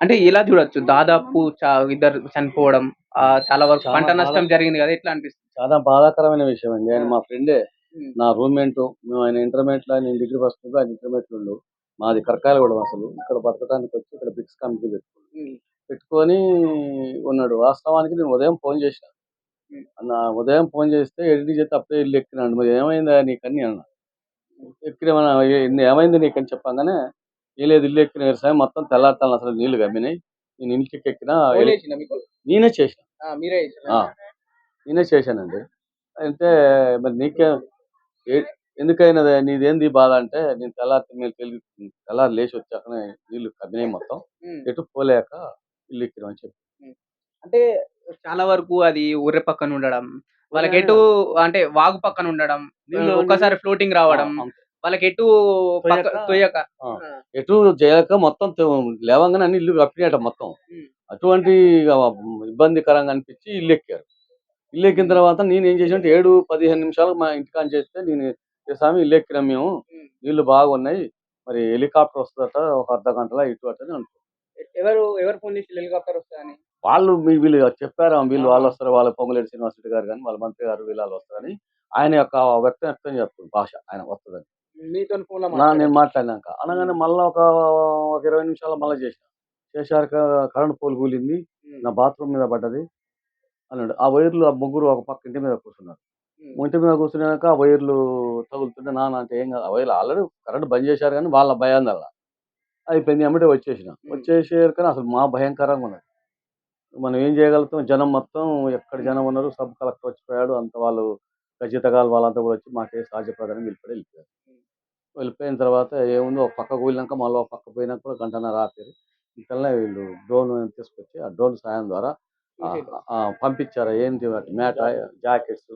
అంటే ఎలా చూడొచ్చు. దాదాపు చా- ఇద్దరు చనిపోవడం ఆ, చాలా వరకు చాలా పంట నష్టం బాధ- జరిగింది కదా ఎట్లా అనిపిస్తుంది? చాలా బాధాకరమైన విషయం అండి. ఆయన మా ఫ్రెండే ఉమ్, నా రూమ్మేట్ మేము ఆయన ఇంటర్మీడియట్లో ఆయన డిగ్రీ ఫస్ట్ ఆయన ఇంటర్మీడియట్ ఉండు. మాది కరకాయలు కూడా అసలు. ఇక్కడ బతకడానికి వచ్చి ఇక్కడ బిక్స్ కంపెనీ పెట్టుకున్నాడు ఉమ్, పెట్టుకొని ఉన్నాడు. వాస్తవానికి నేను ఉదయం ఫోన్ ఉమ్. నా ఉదయం ఫోన్ చేస్తే ఎడిట్ చేస్తే అప్పుడే ఇల్లు ఎక్కినాడు. మరి ఏమైందా నీకని అన్న. ఎక్కిన ఏమైంది నీకని చెప్పంగానే ఏ లేదు ఇల్లు ఎక్కిన వ్యవసాయం మొత్తం తెల్లారుతాను అసలు నీళ్ళు గమ్మినాయి నేను ఇంటికి ఎక్కిన నేనే మీరే? ఆ, నేనే చేశానండి. అంటే మరి నీకే ఎందుకైనది నీదేంది బాధ అంటే నేను తెల్లారి మీరు తెలివి తెల్లారి లేచి వచ్చాకనే నీళ్ళు కమ్మినాయి మొత్తం. ఎటు పోలేక ఇల్లు ఎక్కినామని చెప్పి. అంటే చాలా వరకు అది ఊర్రె పక్కన ఉండడం వాళ్ళకి ఎటు అంటే వాగు పక్కన ఉండడం ఒక్కసారి ఫ్లోటింగ్ రావడం. వాళ్ళకి ఎటు తొయ్యక-. ఎటు చేయక మొత్తం లేవంగానే అన్ని ఇల్లు కప్పినట మొత్తం. అటువంటి ఇబ్బందికరంగా అనిపించి ఇల్లు ఎక్కారు. ఇల్లు ఎక్కిన తర్వాత నేను ఏం చేసినట్టు ఏడు పదిహేను నిమిషాలు మా ఇంటికాని చేస్తే నేను "ఏ స్వామి ఇల్లు ఎక్కినాం మేము. నీళ్ళు బాగున్నాయి. మరి హెలికాప్టర్ వస్తుందట ఒక అర్ధ గంటలో ఇటు అటు అని అంటారు. ఎవరు ఎవరు ఫోన్ చేసి హెలికాప్టర్ వస్తుందని? వాళ్ళు మీ వీళ్ళు చెప్పారు వీళ్ళు. వాళ్ళు వస్తారు వాళ్ళ పొంగులేటి శ్రీనివాసరెడ్డి గారు కానీ వాళ్ళ మంత్రి గారు వీళ్ళు వాళ్ళు వస్తారని. ఆయన యొక్క వ్యక్తం వ్యక్తం చేస్తుంది భాష ఆయన వస్తుందని. మీతో ఫోన్లో నా నేను మాట్లాడినాక. అనగానే మళ్ళీ ఒక ఒక ఇరవై నిమిషాలు మళ్ళీ చేసిన చేశాక కరెంట్ పోల్ కూలింది. నా బాత్రూమ్ మీద పడ్డది. అన్నాడు. ఆ వైర్లు ఆ ముగ్గురు ఒక పక్క ఇంటి మీద కూర్చున్నారు. ఇంటి మీద కూర్చున్నాక ఆ వైర్లు తగులుతుంటే నాన్న అంటే ఏం కాదు. ఆ వైర్లు ఆల్రెడీ కరెంట్ బంద్ చేశారు కానీ వాళ్ళ భయం అలా అయిపోయింది. అమ్మటే వచ్చేసిన. వచ్చేసేకనే అసలు మా భయంకరంగా ఉన్నది. మనం ఏం చేయగలుగుతాం? జనం మొత్తం ఎక్కడ జనం ఉన్నారు? సబ్ కలెక్టర్ వచ్చిపోయాడు. అంత వాళ్ళు ఖచ్చితగాలు వాళ్ళంతా కూడా వచ్చి మాకే సాధ్యపడని వెళ్ళిపోయి వెళ్ళిపోయారు. వెళ్ళిపోయిన తర్వాత ఏముందో? ఒక పక్క కూలినాక మళ్ళీ ఒక పక్క పోయినాక కూడా గంటన్నర ఆపారు. ఇంకల్లా వీళ్ళు డ్రోన్ తీసుకొచ్చి ఆ డ్రోన్ సాయం ద్వారా పంపించారు. ఏంటి మ్యాట్ జాకెట్స్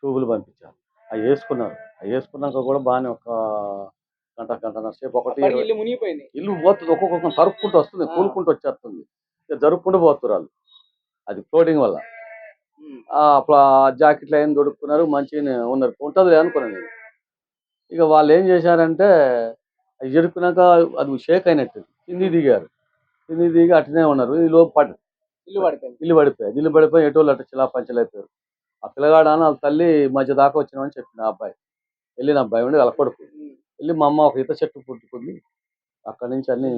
ట్యూబులు పంపించారు. అవి వేసుకున్నారు. అవి వేసుకున్నాక కూడా బాగానే ఒక గంట గంటన్నర సేపు ఒకటి ఇల్లు మునిగిపోయింది. ఇల్లు పోతుంది. ఒక్కొక్క తరుక్కుంటూ వస్తుంది. కూలుకుంటూ వచ్చేస్తుంది. జరుపుకుంటూ పోతున్నారు అది ఫ్లోటింగ్ వల్ల. జాకెట్లు ఏం దొడుక్కున్నారు? మంచిగానే ఉన్నారు. ఉంటుంది అనుకున్నాను నేను. ఇక వాళ్ళు ఏం చేశారంటే అది జరుపుకున్నాక అది షేక్ అయినట్టు కింది దిగారు. కింది దిగి అట్లనే ఉన్నారు. ఈ లోపు పడి ఇల్లు పడిపోయింది. ఇల్లు పడిపోయాయి. ఇల్లు పడిపోయి ఎటోళ్ళు అటు చిలా పంచలు అయిపోయారు ఆ పిల్లగాడు అని వాళ్ళ తల్లి మధ్య దాకా వచ్చినామని చెప్పిన ఆ అబ్బాయి. వెళ్ళిన అబ్బాయి ఉండి వాళ్ళ కొడుకు. వెళ్ళి మా అమ్మ ఒక ఈత చెట్టు పుట్టుకుంది. అక్కడి నుంచి అన్ని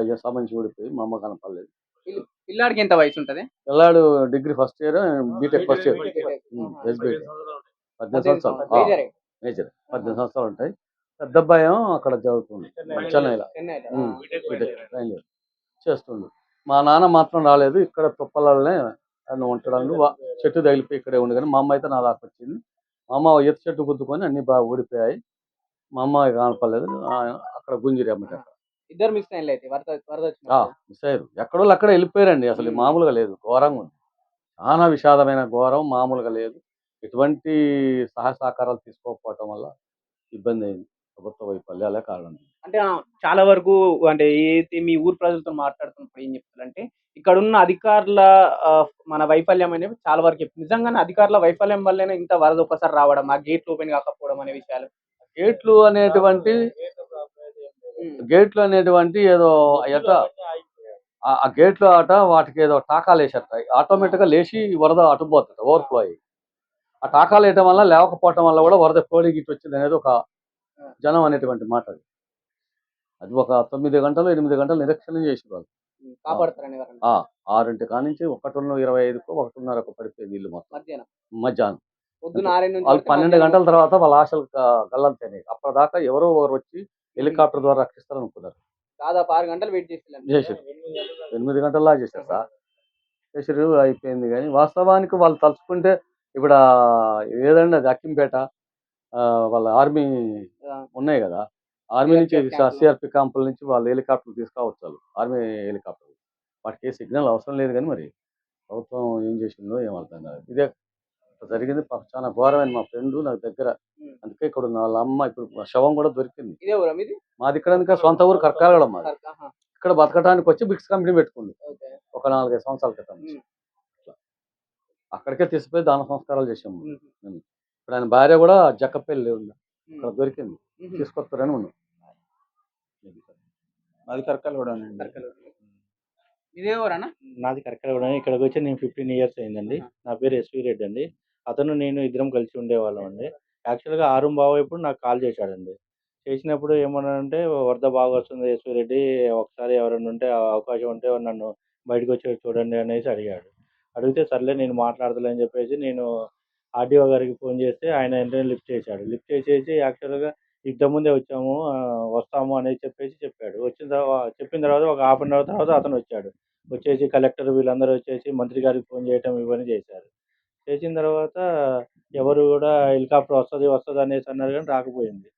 అయ్యే సంబంధించి ఊడిపోయి మా అమ్మ కనపడలేదు. పిల్లాడికి ఎంత వయసు ఉంటది? పిల్లాడు degree first year BTech first year. SB పద్దెనిమిది సంవత్సరాలు. మేజరే. పద్దెనిమిది సంవత్సరాలు ఉంటాయి. పెద్ద అబ్బాయి అక్కడ చదువుతుంది. చెన్నైలో. చేస్తుండు మా నాన్న మాత్రం రాలేదు. ఇక్కడ తుప్పలనే ఆయన ఉంటాడు. చెట్టు తగిలిపోయి ఇక్కడే ఉండి కానీ మా అమ్మ అయితే నా దాకా వచ్చింది. మా అమ్మ ఈత చెట్టు గుద్దుకొని అన్ని బాగా ఊడిపోయాయి. మా అమ్మ కనపడలేదు అక్కడ గుంజిరి అమ్మట ఇద్దరు మిస్. మిస్ అయ్యారు. ఎక్కడో అక్కడ వెళ్ళిపోయారండి. అసలు మామూలుగా లేదు. ఘోరంగా ఉంది. చాలా విషాదమైన ఘోరం మామూలుగా లేదు. ఎటువంటి సహాయ సహకారాలు తీసుకోకపోవటం వల్ల ఇబ్బంది అయింది. ప్రభుత్వ వైఫల్యాలే కారణం. అంటే చాలా వరకు అంటే ఏదైతే మీ ఊరు ప్రజలతో మాట్లాడుతున్నప్పుడు ఏం చెప్తారంటే ఇక్కడ ఉన్న అధికారుల మన వైఫల్యం అనేది చాలా వరకు చెప్తుంది నిజంగానే అధికారుల వైఫల్యం వల్లనే ఇంత వరద ఒకసారి రావడం ఆ గేట్లు ఓపెన్ కాకపోవడం అనే విషయాలు. గేట్లు అనేటువంటి. గేట్లు అనేటువంటి ఏదో ఎట ఆ- గేట్లు అట వాటికి ఏదో టాకాలు వేసేట ఆటోమేటిక్గా లేచి వరద అటుపోతుంది ఓవర్ఫ్లో అయ్యి. ఆ టాకాలు వేయటం వల్ల లేకపోవటం వల్ల కూడా వరద ఫ్లోడింగ్ ఇటు వచ్చింది అనేది ఒక జనం అనేటువంటి మాట అది. అది ఒక తొమ్మిది గంటలు ఎనిమిది గంటలు నిరీక్షణ చేసి వాళ్ళు ఉమ్, కాపాడుతారని ఎవరన్నా ఆ, ఆరింటి కానించి ఒకటిన్నర ఇరవై ఐదుకు ఒకటిన్నరకు పడిపోయింది ఇల్లు మొత్తం. మధ్యాహ్నం. వాళ్ళు పడితే పన్నెండు గంటల తర్వాత వాళ్ళ ఆశలు గల్లంతేనే అప్పటిదాకా ఎవరో ఒకరు వచ్చి హెలికాప్టర్ ద్వారా రక్షిస్తారు అనుకున్నారు దాదాపు ఆరు గంటలు వెయిట్ చేసి చేశారు ఎనిమిది గంటల్లా చేశారు సార్. చేసారు అయిపోయింది కానీ వాస్తవానికి వాళ్ళు తలుచుకుంటే ఇప్పుడు ఆ ఏదండి అది అక్కింపేట వాళ్ళ ఆర్మీ ఉన్నాయి కదా? ఆర్మీ నుంచి. సిఆర్పి క్యాంపుల నుంచి వాళ్ళు హెలికాప్టర్ తీసుకురావచ్చు వాళ్ళు. ఆర్మీ హెలికాప్టర్ వాటికి ఏ సిగ్నల్ అవసరం లేదు కానీ మరి ప్రభుత్వం ఏం చేసిందో ఏం అర్థం కాదు ఇదే జరిగింది. చాలా ఘోరమైన మా ఫ్రెండ్ నాకు దగ్గర. అందుకే ఇక్కడ వాళ్ళ అమ్మ ఇప్పుడు శవం కూడా దొరికింది. మీది? ఇక్కడ ఇంకా సొంత ఊరు కర్కాలగడం మాది. ఇక్కడ బతకడానికి వచ్చి బిక్స్ కంపెనీ పెట్టుకుంది. ఒక నాలుగైదు సంవత్సరాల క్రితం. అక్కడికే తీసుకుపోయి దాన సంస్కారాలు చేసాము. ఇప్పుడు ఆయన భార్య కూడా జక్కపల్లి ఉంది? ఇక్కడ ఉమ్. దొరికింది. తీసుకొస్తారని ఉన్నాం. అది కరకాలు కూడా సర్కిల్. ఇదే ఊరన్నా నాది కరెక్ట్గా ఇక్కడికి వచ్చి నేను ఫిఫ్టీన్ ఇయర్స్ అయిందండి. నా పేరు ఎస్వి రెడ్డి అండి. అతను నేను ఇద్దరం కలిసి ఉండేవాళ్ళం అండి. యాక్చువల్గా ఆరుం బావ ఇప్పుడు నాకు కాల్ చేశాడండి. చేసినప్పుడు ఏమన్నాడంటే వరద బాగా వస్తుంది ఎస్వి రెడ్డి ఒకసారి ఎవరైనా ఉంటే ఆ అవకాశం ఉంటే నన్ను బయటకు వచ్చి చూడండి అనేసి అడిగాడు. అడిగితే సర్లే నేను మాట్లాడదులే అని చెప్పేసి నేను ఆర్డీఓ గారికి ఫోన్ చేస్తే ఆయన వెంటనే లిఫ్ట్ చేశాడు. లిఫ్ట్ చేసేసి యాక్చువల్గా ఇంతకుముందే వచ్చాము వస్తాము అనేది చెప్పేసి చెప్పాడు. వచ్చిన తర్వాత చెప్పిన తర్వాత ఒక హాఫ్ అన్ అవర్ తర్వాత అతను వచ్చాడు. వచ్చేసి కలెక్టర్ వీళ్ళందరూ వచ్చేసి మంత్రి గారికి ఫోన్ చేయటం ఇవన్నీ చేశారు. చేసిన తర్వాత ఎవరు కూడా హెలికాప్టర్ వస్తుంది వస్తుంది అనేసి అన్నారు కానీ రాకపోయింది.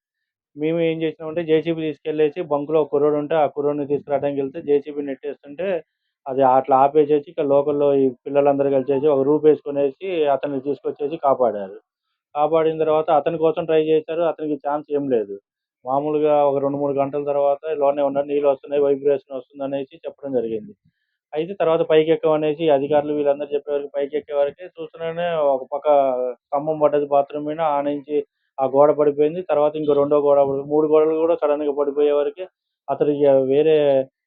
మేము ఏం చేసినామంటే జేసీబీ తీసుకెళ్ళేసి బంకులో ఒక కుర్రోడు ఉంటే ఆ కుర్రోడిని తీసుకురావడానికి వెళ్తే జేసీబీ నెట్టేస్తుంటే అది అట్లా ఆపేసేసి ఇక లోకల్లో ఈ పిల్లలందరూ కలిసేసి ఒక రూప్ వేసుకునేసి అతన్ని తీసుకొచ్చేసి కాపాడారు. కాపాడిన తర్వాత అతని కోసం ట్రై చేశారు. అతనికి ఛాన్స్ ఏం లేదు. మామూలుగా ఒక రెండు మూడు గంటల తర్వాత లోనే ఉన్న నీళ్ళు వస్తున్నాయి వైబ్రేషన్ వస్తుంది అనేసి చెప్పడం జరిగింది. అయితే తర్వాత పైకి ఎక్కమనేసి అధికారులు వీళ్ళందరూ చెప్పేవారికి పైకి ఎక్కే చూస్తున్నానే ఒక పక్క స్తంభం పడ్డది బాత్రూమ్ మీద. ఆ నుంచి ఆ గోడ పడిపోయింది. తర్వాత ఇంకో రెండో గోడ మూడు గోడలు కూడా సడన్గా పడిపోయే వరకు అతనికి వేరే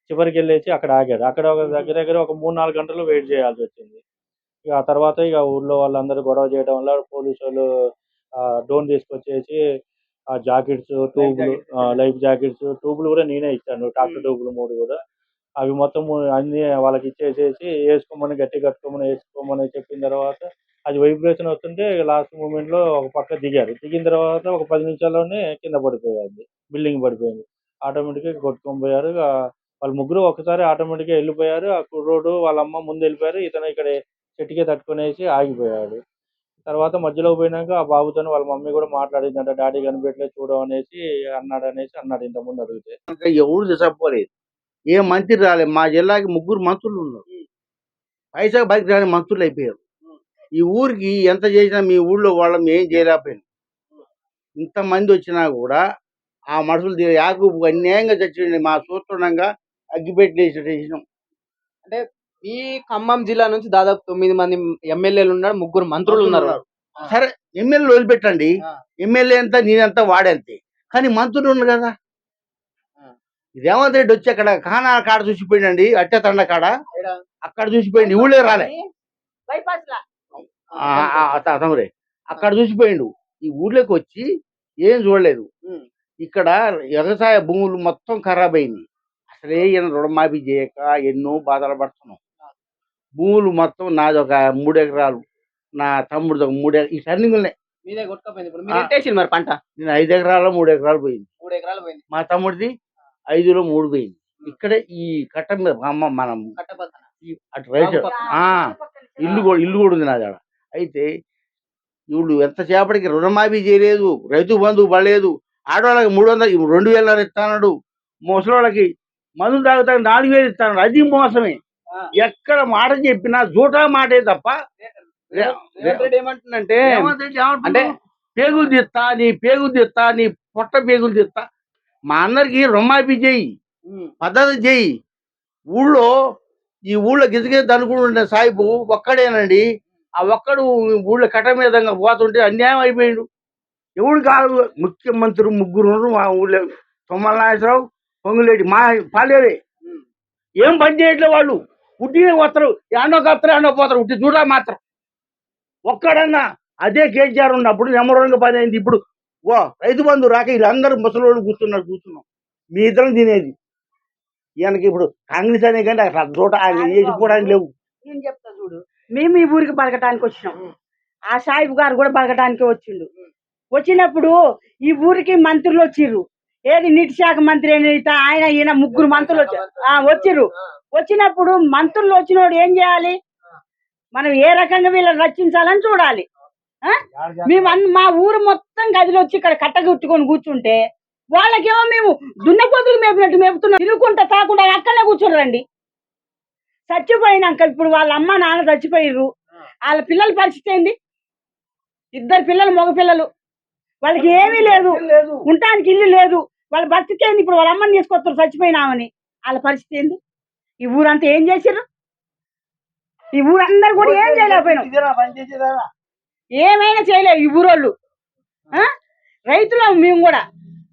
చివరికి వెళ్ళేసి అక్కడ ఆగాడు అక్కడ ఒక దగ్గర దగ్గర ఒక మూడు నాలుగు గంటలు వెయిట్ చేయాల్సి వచ్చింది. ఇక ఆ తర్వాత ఇక ఊర్లో వాళ్ళందరూ గొడవ చేయడం వల్ల పోలీసు వాళ్ళు డ్రోన్ తీసుకొచ్చేసి ఆ జాకెట్స్ ట్యూబ్లు లైఫ్ జాకెట్స్ ట్యూబ్లు కూడా నేనే ఇచ్చాను. డాక్టర్ ట్యూబ్లు మూడు కూడా. అవి మొత్తం అన్ని వాళ్ళకి ఇచ్చేసేసి వేసుకోమని గట్టి కట్టుకోమని వేసుకోమని చెప్పిన తర్వాత అది వైబ్రేషన్ వస్తుంటే లాస్ట్ మూమెంట్లో ఒక పక్క దిగారు. దిగిన తర్వాత ఒక పది నిమిషాల్లోనే కింద పడిపోయింది. బిల్డింగ్ పడిపోయింది. ఆటోమేటిక్గా కొట్టుకొని పోయారు. ఇక వాళ్ళు ముగ్గురు ఒకసారి ఆటోమేటిక్గా వెళ్ళిపోయారు. ఆ కుర్రోడు వాళ్ళ అమ్మ ముందు వెళ్ళిపోయారు. ఇతను ఇక్కడ చెట్టుకే తట్టుకునేసి ఆగిపోయాడు. తర్వాత మధ్యలో పోయినాక ఆ బాబుతో వాళ్ళ మమ్మీ కూడా మాట్లాడిందంట డాడీ కనిపెట్టలేదు చూడడం అనేసి అన్నాడు అనేసి అన్నాడు ఇంత ముందు అడిగితే. ఇంకా ఎవరు చెప్పలేదు ఏ మంత్రి రాలేదు. మా జిల్లాకి ముగ్గురు మంత్రులు ఉన్నారు. పైసా బయటకు రాని మంత్రులు అయిపోయారు. ఈ ఊరికి ఎంత చేసినా మీ ఊళ్ళో వాళ్ళం ఏం చేయలేకపోయాను. ఇంతమంది వచ్చినా కూడా ఆ మనుషులు యాకూబ్ అన్యాయంగా చచ్చింది మా చూస్తుండగా అగ్గిపెట్టి చేసినాం ఈ ఖమ్మం జిల్లా నుంచి దాదాపు తొమ్మిది మంది ఎమ్మెల్యేలు ఉన్నారు ముగ్గురు మంత్రులు ఉన్నారు. సరే ఎమ్మెల్యే వదిలిపెట్టండి. ఎమ్మెల్యే ఎంత నేనంతా వాడంతే. కానీ మంత్రులు ఉన్నారు కదా. రేవంత్ రెడ్డి వచ్చి అక్కడ ఖానా కాడ చూసిపోయిందండి అట్టె తండ కాడ. అక్కడ చూసిపోయింది ఊళ్ళో రాలే. అత- తమరే అక్కడ చూసిపోయిండు ఈ ఊర్లోకి వచ్చి ఏం చూడలేదు. ఇక్కడ వ్యవసాయ భూములు మొత్తం ఖరాబ్ అయింది అసలే ఈయన రుణమాఫీ చేయక ఎన్నో బాధలు పడుతున్నాం. భూములు మొత్తం నాది ఒక మూడు ఎకరాలు. నా తమ్ముడు ఒక మూడు ఈ టర్నింగ్ ఉన్నాయి మీదే కొట్టుకపోయింది ఇప్పుడు. ఆ. మీరు ఎట్టేసింది మరి పంట? నేను ఐదు ఎకరాలు మూడు ఎకరాలు పోయింది. మూడు ఎకరాలు పోయింది. మా తమ్ముడిది ఐదులో మూడు పోయింది. ఇక్కడే ఈ కట్ట మీద అమ్మ మనం ఈ అటు రైట్. ఆ, ఇల్లు కూడా ఇల్లు కూడా ఉంది నాది ఆడ. అయితే వీళ్ళు ఎంతసేపటికి రుణమాఫీ చేయలేదు రైతు బంధువు పడలేదు. ఆడవాళ్ళకి మూడు వందలు రెండు వేల ఇస్తాడు ముసలోళ్ళకి మందులు తాగుతాకి నాలుగు వేలు ఇస్తాడు అది మోసమే. ఎక్కడ మాట చెప్పినా జూటా మాటే తప్ప ఏమంటుందంటే? అంటే పేగులు తీస్తా నీ పేగులు తీస్తా నీ పొట్ట పేగులు తీస్తా. మా అందరికి రుణమాఫీ చేయి పద్ధతి చేయి. ఊళ్ళో ఈ ఊళ్ళో గిజగిజ అనుకుంటుండే సాయిబు ఒక్కడేనండి. ఆ ఒక్కడు ఊళ్ళో కట్ట మీద పోతుంటే అన్యాయం అయిపోయిండు. ఎవడు కాదు ముఖ్యమంత్రి ముగ్గురు మా ఊళ్ళో. తొమ్మల నాగేశ్వరరావు పొంగులేటి మా పాలేరే. ఏం పని చేయట్లేదు వాళ్ళు? ఉట్టినే వస్తారు ఎండో కత్తరు ఎండో పోతారు. ఉట్టి చూడ మాత్రం. ఒక్కడన్నా అదే కేసీఆర్ ఉన్నప్పుడు నెంబర్ పని అయింది. ఇప్పుడు ఓ రైతు బంధు రాక వీళ్ళందరూ ముసలోళ్ళు కూర్చున్నారు కూర్చున్నాం. మీ ఇద్దరం తినేది. ఈయనకి ఇప్పుడు కాంగ్రెస్ అనే కానీ అసలు చోట ఆయన వేసుకోవడానికి లేవు. నేను చెప్తా చూడు. మేము ఈ ఊరికి బతకటానికి వచ్చినాం. ఆ సాహిబ్ గారు కూడా బతకటానికి వచ్చిండు. వచ్చినప్పుడు ఈ ఊరికి మంత్రులు వచ్చిర్రు. ఏది నీటి శాఖ మంత్రి ఆయన ఈయన ముగ్గురు మంత్రులు వచ్చారు. వచ్చిర్రు. వచ్చినప్పుడు మంత్రులు వచ్చినోడు ఏం చేయాలి? మనం ఏ రకంగా వీళ్ళని రక్షించాలని చూడాలి? మేము మా ఊరు మొత్తం గదిలో వచ్చి ఇక్కడ కట్టగుట్టుకొని కూర్చుంటే వాళ్ళకేమో మేము దున్నపోతులు మేపినట్టు మేపుతున్నాం. తిరుగుకుంటా తాకుండా అక్కడనే కూర్చోరండి చచ్చిపోయినాక ఇప్పుడు వాళ్ళ అమ్మ నాన్న చచ్చిపోయిర్రు. వాళ్ళ పిల్లల పరిస్థితి ఏంది? ఇద్దరు పిల్లలు మగ పిల్లలు వాళ్ళకి ఏమీ లేదు. ఉండటానికి ఇల్లు లేదు. వాళ్ళ పరిస్థితి ఏంది? ఇప్పుడు వాళ్ళ అమ్మని తీసుకొస్తారు చచ్చిపోయినామని. వాళ్ళ పరిస్థితి ఏంది? ఈ ఊరంతా ఏం చేసిర్రు? ఈ ఊరందరూ కూడా ఏం చేయలేకపోయినాం. ఏమైనా చేయలేవు ఈ ఊరోళ్ళు. ఆ? రైతులం మేము కూడా.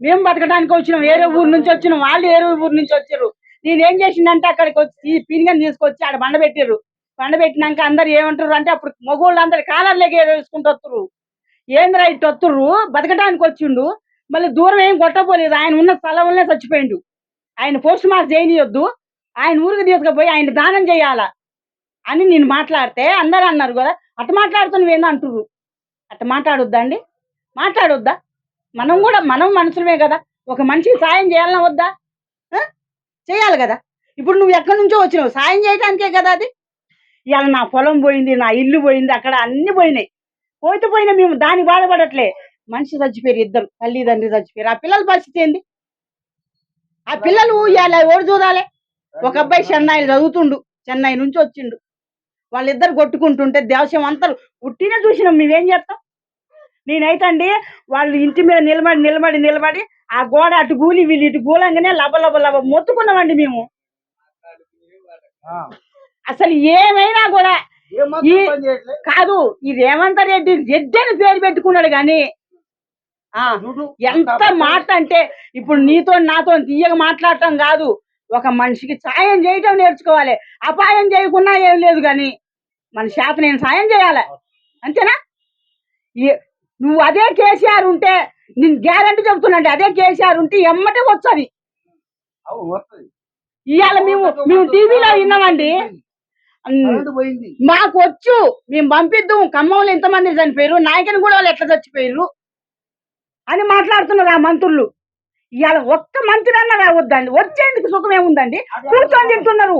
మేము బతకడానికి వచ్చినాం. వేరే ఊరు నుంచి వచ్చినాం. వాళ్ళు వేరే ఊరు నుంచి వచ్చారు నేను ఏం చేసిందంటే అక్కడికి వచ్చి పినిగని తీసుకొచ్చి ఆడ బండ పెట్టిర్రు. బండ పెట్టినాక అందరు ఏమంటారు అంటే అప్పుడు మగోళ్ళు అందరు కాలర్లకి వేసుకుంటూ వస్తుర్రు ఏంద్రా ఇటు వస్తుర్రు బతకడానికి వచ్చిండు. మళ్ళీ దూరం ఏం కొట్టపోలేదు. ఆయన ఉన్న స్థలంలోనే చచ్చిపోయిండు. ఆయన పోస్ట్ మార్క్ చేయనియొద్దు. ఆయన ఊరికి తీసుకుపోయి ఆయన దానం చేయాలా అని నేను మాట్లాడితే అందరూ అన్నారు కదా అటు మాట్లాడుతున్న ఏందో అంటుర్రు? అట్ట మాట్లాడొద్దా అండి? మాట్లాడొద్దా? మనం కూడా మనం మనుషులమే కదా. ఒక మనిషికి సాయం చేయాలన్నా వద్దా? చేయాలి కదా. ఇప్పుడు నువ్వు ఎక్కడి నుంచో వచ్చినావు? సాయం చేయడానికే కదా అది? ఇవాళ నా పొలం పోయింది నా ఇల్లు పోయింది అక్కడ అన్ని పోయినాయి. పోయితే పోయినా మేము దానికి బాధపడట్లే. మనిషి చచ్చిపోయారు ఇద్దరు తల్లిదండ్రి చచ్చిపోయారు. ఆ పిల్లల పరిస్థితి ఏంది? ఆ పిల్లలు ఇవాళ ఎవరు చూడాలి? ఒక అబ్బాయి చెన్నై చదువుతుండు చెన్నై నుంచి వచ్చిండు. వాళ్ళిద్దరు కొట్టుకుంటుంటే దేవసం అంతా ఉట్టినే చూసినాం మేమేం చేస్తాం నేనైతే అండి వాళ్ళు ఇంటి మీద నిలబడి నిలబడి నిలబడి ఆ గోడ అటు గూలి వీళ్ళు ఇటు గూలంగానే లబ లబ లబ మొత్తుకున్నామండి మేము. అసలు ఏమైనా కూడా? కాదు ఈ రేవంత్ రెడ్డి రెడ్డి అని పేరు పెట్టుకున్నాడు కానీ ఎంత మాట అంటే ఇప్పుడు నీతో నాతో తీయగా మాట్లాడటం కాదు. ఒక మనిషికి సాయం చేయటం నేర్చుకోవాలి. అపాయం చేయకున్నా ఏం లేదు కానీ మన శాత నేను సాయం చేయాలి. అంతేనా? నువ్వు అదే కేసీఆర్ ఉంటే నేను గ్యారంటీ చెబుతున్నా అదే కేసీఆర్ ఉంటే ఎమ్మటే వచ్చది. ఇవాళ మేము మేము టీవీలో విన్నామండి. మాకు వచ్చు మేము పంపిద్దాం. ఖమ్మంలో ఎంతమంది చనిపోయారు నాయకుని కూడా వాళ్ళు ఎట్లా చచ్చిపోయారు అని మాట్లాడుతున్నారు ఆ మంత్రులు. ఇవాళ ఒక్క మంత్రి అన్న రావద్దండి. వచ్చేందుకు సుఖం ఏముందండి? కూర్చొని తింటున్నారు.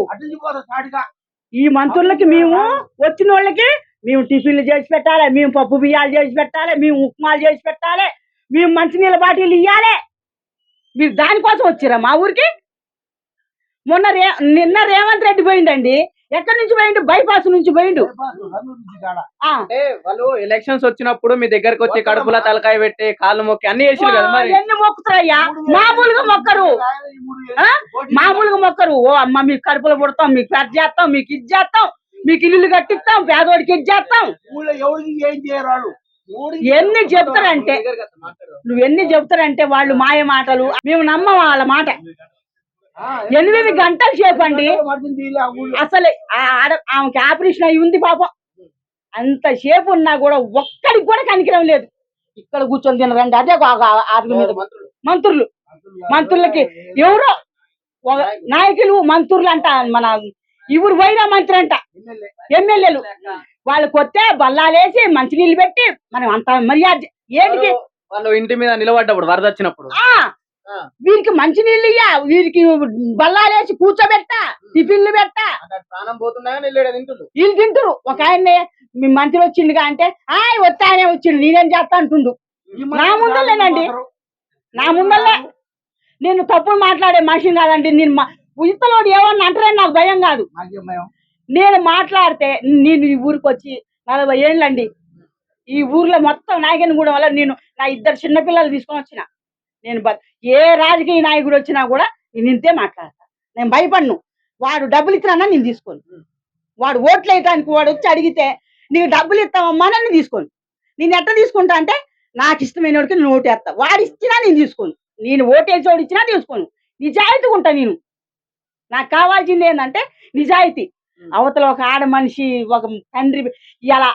ఈ మంత్రులకి మేము వచ్చిన వాళ్ళకి మేము టిఫిన్లు చేసి పెట్టాలి మేము పప్పు బియ్యాలు చేసి పెట్టాలి మేము ఉప్మాలు చేసి పెట్టాలి మేము మంచినీళ్ళ బాటిల్ ఇవ్వాలి మీరు దానికోసం వచ్చిరా మా ఊరికి? మొన్న రే నిన్న రేవంత్ రెడ్డి పోయిండండి ఎక్కడి నుంచి పోయిండు? బైపాస్ నుంచి పోయిండు. వాళ్ళు ఎలక్షన్స్ వచ్చినప్పుడు మీ దగ్గరకు వచ్చి కడుపుల తలకాయ పెట్టి కాళ్ళు మొక్కి అన్ని చేసిరు కదా మరి? ఎన్ని మొక్కుతారయ్యా? మామూలుగా మొక్కరు. మామూలుగా మొక్కరు. ఓ అమ్మ మీకు కడుపులో పుడతాం మీకు పెద్ద చేస్తాం మీకు ఇది చేస్తాం మీకు ఇల్లు కట్టిస్తాం పేదోడికి ఇది చేస్తాం. ఏం చేయరాడు ఎన్ని చెప్తారంటే నువ్వు ఎన్ని చెప్తారంటే వాళ్ళు మాయ మాటలు మేము నమ్మం వాళ్ళ మాట. ఎనిమిది గంటల సేపు అండి. అసలు ఆమెకి ఆపరేషన్ అయి ఉంది పాపం. అంత సేపు ఉన్నా కూడా ఒక్కడికి కూడా కనికరం లేదు. ఇక్కడ కూర్చొని తినరండి. అదే ఆటల మీద. మంత్రులు. మంత్రులకి ఎవరో నాయకులు. మంత్రులు అంట మన ఇవురు పోయినా మంత్రి అంట. ఎమ్మెల్యే. ఎమ్మెల్యేలు. వాళ్ళకి వస్తే బల్లాలేసి మంచినీళ్ళు పెట్టి మనం అంత మర్యాద ఏంటికి? వాళ్ళు ఇంటి మీద నిలబడ్డప్పుడు వరద వచ్చినప్పుడు. వీరికి మంచినీళ్ళు ఇయ్యా వీరికి బల్లాలేసి కూర్చోబెట్టా టిఫిన్లు పెట్టా ప్రాణం తింటుండు? వీళ్ళు తింటారు ఒక ఆయన్ని మీ మంత్రి వచ్చిండుగా అంటే ఆయ్ వస్తే ఆయనే వచ్చిండు. నేనేం చేస్తా అంటుండు. నా ముందలేనండి. నా ముందల్లే నేను తప్పులు మాట్లాడే మనిషిని కాదండి. నేను ఇతలోడు ఏమన్నా అంటారని నాకు భయం కాదు. నేను మాట్లాడితే నేను ఈ ఊరికి వచ్చి నలభై ఏళ్ళండి. ఈ ఊర్లో మొత్తం నాయకుని కూడా వల్ల నేను నా ఇద్దరు చిన్నపిల్లలు తీసుకొని వచ్చిన. నేను ఏ రాజకీయ నాయకుడు వచ్చినా కూడా నేను ఇంతే మాట్లాడతా. నేను భయపడను. వాడు డబ్బులు ఇచ్చినా నేను తీసుకోను. వాడు ఓట్లు వేయటానికి వాడు వచ్చి అడిగితే నీకు డబ్బులు ఇస్తామమ్మా నన్ను తీసుకోను. నేను ఎట్ట తీసుకుంటా అంటే నాకు ఇష్టమైన వాడికి నేను ఓటేస్తా వాడు ఇచ్చినా నేను తీసుకోను. నేను ఓటేసేవాడు ఇచ్చినా తీసుకోను. నిజాయితీగా ఉంటా నేను. నాకు కావాల్సింది ఏంటంటే నిజాయితీ. అవతల ఒక ఆడ మనిషి ఒక తండ్రి ఇలా